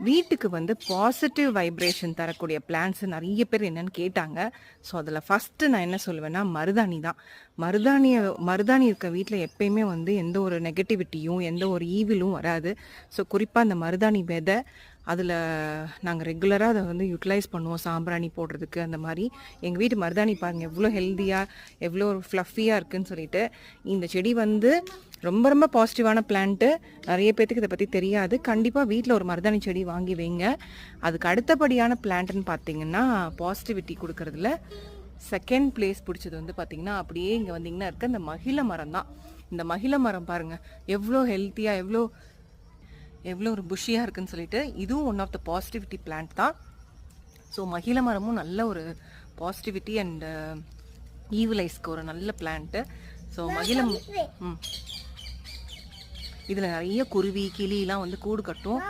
வீட்டுக்கு வந்து positive vibration தரக்கூடிய பிளான்ஸ் நிறைய பேர் என்னன்னு கேட்டாங்க. ஸோ அதில் ஃபஸ்ட்டு நான் என்ன சொல்லுவேன்னா மருதாணி தான். மருதாணியை மருதாணி இருக்க வீட்டில் எப்பயுமே வந்து எந்த ஒரு நெகட்டிவிட்டியும் எந்த ஒரு ஈவிலும் வராது. ஸோ குறிப்பாக அந்த மருதாணி விதை அதில் நாங்கள் ரெகுலராக அதை வந்து யூட்டிலைஸ் பண்ணுவோம். சாம்பிராணி போடுறதுக்கு அந்த மாதிரி. எங்கள் வீட்டு மருதாணி பாருங்கள் எவ்வளோ ஹெல்த்தியாக எவ்வளோ ஃப்ளஃபியாக இருக்குன்னு சொல்லிட்டு இந்த செடி வந்து ரொம்ப ரொம்ப பாசிட்டிவான பிளான்ட்டு நிறைய பேர்த்துக்கு இதை பற்றி தெரியாது. கண்டிப்பாக வீட்டில் ஒரு மருதாணி செடி வாங்கி வைங்க. அதுக்கு அடுத்தபடியான பிளான்ட்டுன்னு பார்த்தீங்கன்னா பாசிட்டிவிட்டி கொடுக்கறதுல செகண்ட் பிளேஸ் பிடிச்சது வந்து பார்த்திங்கன்னா அப்படியே இங்கே வந்தீங்கன்னா இருக்க இந்த மகிழ மரம் தான். இந்த மகிழ மரம் பாருங்கள் எவ்வளோ ஹெல்த்தியாக எவ்வளோ எவ்வளோ ஒரு புஷியாக இருக்குன்னு சொல்லிட்டு இதுவும் one of the positivity plant தான். ஸோ மகிழ மரமும் நல்ல ஒரு பாசிட்டிவிட்டி அண்ட் ஈவிலைஸ்க்கு ஒரு நல்ல பிளான்ட்டு ஸோ மகிழம் ம். இதில் நிறைய குருவி கிளிலாம் வந்து கூடு கட்டும்.